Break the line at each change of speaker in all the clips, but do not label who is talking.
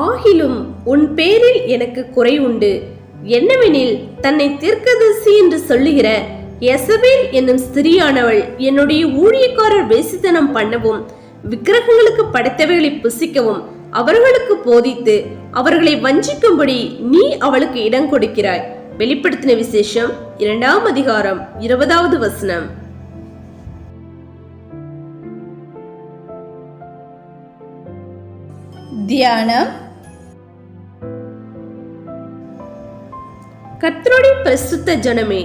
ஆகிலும் உன் பேரில் எனக்கு குறை உண்டு. என்னவெனில் தன்னை தீர்க்கதரிசி என்று சொல்லுகிற எசபேல் என்னும் ஸ்திரியானவள் என்னுடைய ஊழியக்காரர் வேசித்தனம் பண்ணவும் விக்கிரகங்களுக்கு படைத்தவைகளை புசிக்கவும் அவர்களுக்கு போதித்து அவர்களை வஞ்சிக்கும்படி நீ அவளுக்கு இடம் கொடுக்கிறாய். வெளிப்படுத்தின விசேஷம் இரண்டாம் அதிகாரம் இருபதாவது வசனம்.
தியானம்.
கத்தருடைய பிரசுத்த ஜனமே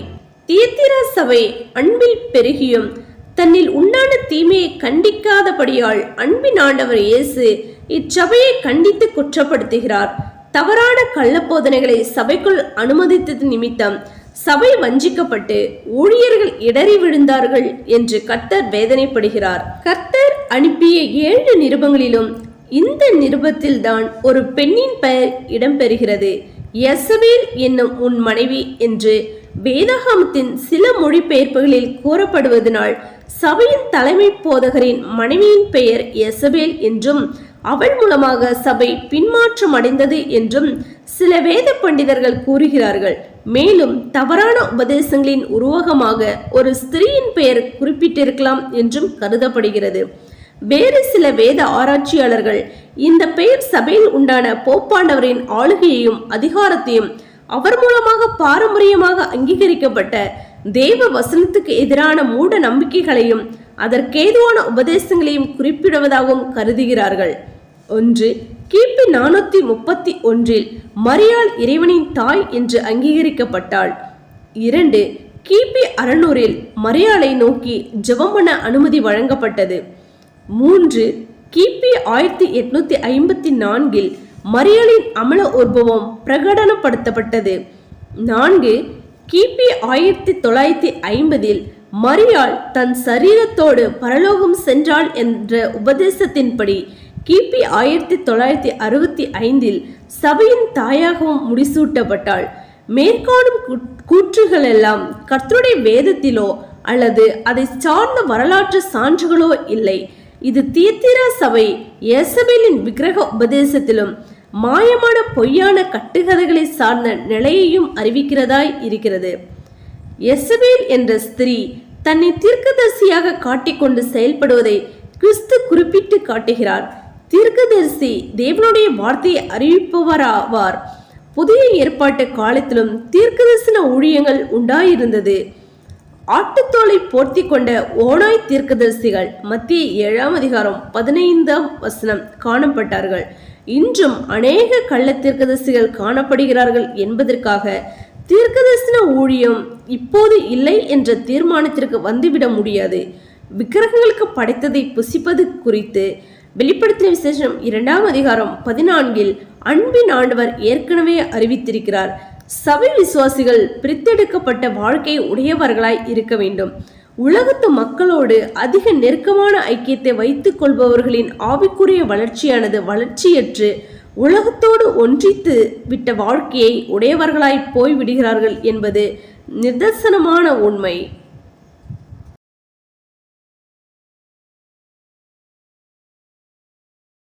தியத்திரா சபை அன்பில் பெருகியும் தன்னில் உண்டான தீமையை கண்டிக்காதபடியால் அன்பின் ஆண்டவர் இயேசு இச்சபையை கண்டித்து குற்றப்படுத்துகிறார். தவறான கள்ளப்போதனைகளை சபைக்குள் அனுமதித்தது நிமித்தம் சபை வஞ்சிக்கப்பட்டு ஊழியர்கள் இடறி விழுந்தார்கள் என்று கர்த்தர் வேதனைப்படுகிறார். கர்த்தர் அனுப்பிய ஏழு நிருபங்களிலும் இந்த நிருபத்தில்தான் ஒரு பெண்ணின் பெயர் இடம்பெறுகிறது. யசபேல் என்னும் உன் மனைவி என்று வேதாகமத்தின் சில மொழிபெயர்ப்புகளில் கூறப்படுவதனால் சபையின் தலைமை போதகரின் மனைவியின் பெயர் எசபேல் என்றும் அவள் மூலமாக சபை பின்மாற்றம் அடைந்தது என்றும் சில வேத பண்டிதர்கள் கூறுகிறார்கள். மேலும் தவறான உபதேசங்களின் உருவகமாக ஒரு ஸ்திரீயின் பெயர் குறிப்பிட்டிருக்கலாம் என்றும் கருதப்படுகிறது. வேறு சில வேத ஆராய்ச்சியாளர்கள் இந்த பெயர் சபையில் உண்டான போப்பாண்டவரின் ஆளுகையையும் அதிகாரத்தையும் அவர் மூலமாக பாரம்பரியமாக அங்கீகரிக்கப்பட்ட தேவ வசனத்துக்கு எதிரான மூட நம்பிக்கைகளையும் அதற்கேதுவான உபதேசங்களையும் குறிப்பிடுவதாகவும் கருதுகிறார்கள். ஒன்று கிபி நானூத்தி முப்பத்தி ஒன்றில் மரியாள் இறைவனின் தாய் என்று அங்கீகரிக்கப்பட்டாள். இரண்டு கிபி அறநூறில் மரியாளை நோக்கி ஜெபம் பண்ண அனுமதி வழங்கப்பட்டது. மூன்று கிபி ஆயிரத்தி எட்நூத்தி ஐம்பத்தி நான்கில் மறியலின் அமல உற்பவம் பிரகடனப்படுத்தப்பட்டது. நான்கு கிபி ஆயிரத்தி தொள்ளாயிரத்தி ஐம்பதில் மரியாள் தன் சரீரத்தோடு பரலோகம் சென்றாள் என்ற உபதேசத்தின்படி கிபி ஆயிரத்தி தொள்ளாயிரத்தி அறுபத்தி ஐந்தில் சபையின் தாயாகவும் முடிசூட்டப்பட்டாள். மேற்காணும் கூற்றுகளெல்லாம் கர்த்தருடைய வேதத்திலோ அல்லது அதை சார்ந்த வரலாற்று சான்றுகளோ இல்லை. இது தீர்த்திரா சபை ஏசபேலின் விக்கிரக உபதேசத்திலும் மாயமான பொய்யான கட்டுகதைகளை சார்ந்த நிலையையும் அறிவிக்கிறதாய் இருக்கிறது. எசபேல் என்ற ஸ்திரீ தன்னை தீர்க்கதரிசியாக காட்டிக்கொண்டு செயல்படுவதை கிறிஸ்து குறிப்பிட்டு காட்டுகிறார். தீர்க்கதரிசி தேவனுடைய வார்த்தையை அறிவிப்பவராவார். புதிய ஏற்பாட்டு காலத்திலும் தீர்க்கதரிசன ஊழியங்கள் உண்டாயிருந்தது. ஆட்டுத்தோலை போர்த்தி கொண்ட ஓனாய் தீர்க்கதரிசிகள் மத்திய ஏழாம் அதிகாரம் பதினைந்தாம் வசனம் காணப்பட்டார்கள். இன்றும் அநேக கள்ள தீர்க்கதரிசிகள் காணப்படுகிறார்கள் என்பதற்காக தீர்க்கதரிசன ஊழியம் இப்போது இல்லை என்ற தீர்மானத்திற்கு வந்துவிட முடியாது. விக்கிரகங்களுக்கு படைத்ததை புசிப்பது குறித்து வெளிப்படுத்தின விசேஷம் இரண்டாம் அதிகாரம் பதினான்கில் அன்பின் ஆண்டவர் ஏற்கனவே அறிவித்திருக்கிறார். சபை விசுவாசிகள் பிரித்தெடுக்கப்பட்ட வாழ்க்கை உடையவர்களாய் இருக்க வேண்டும். உலகத்து மக்களோடு அதிக நெருக்கமான ஐக்கியத்தை வைத்துக் கொள்பவர்களின் ஆவிக்குரிய வளர்ச்சியானது வளர்ச்சியற்று உலகத்தோடு ஒன்றித்து விட்ட வாழ்க்கையை உடையவர்களாய் போய் விடுகிறார்கள் என்பது நிதர்சனமான உண்மை.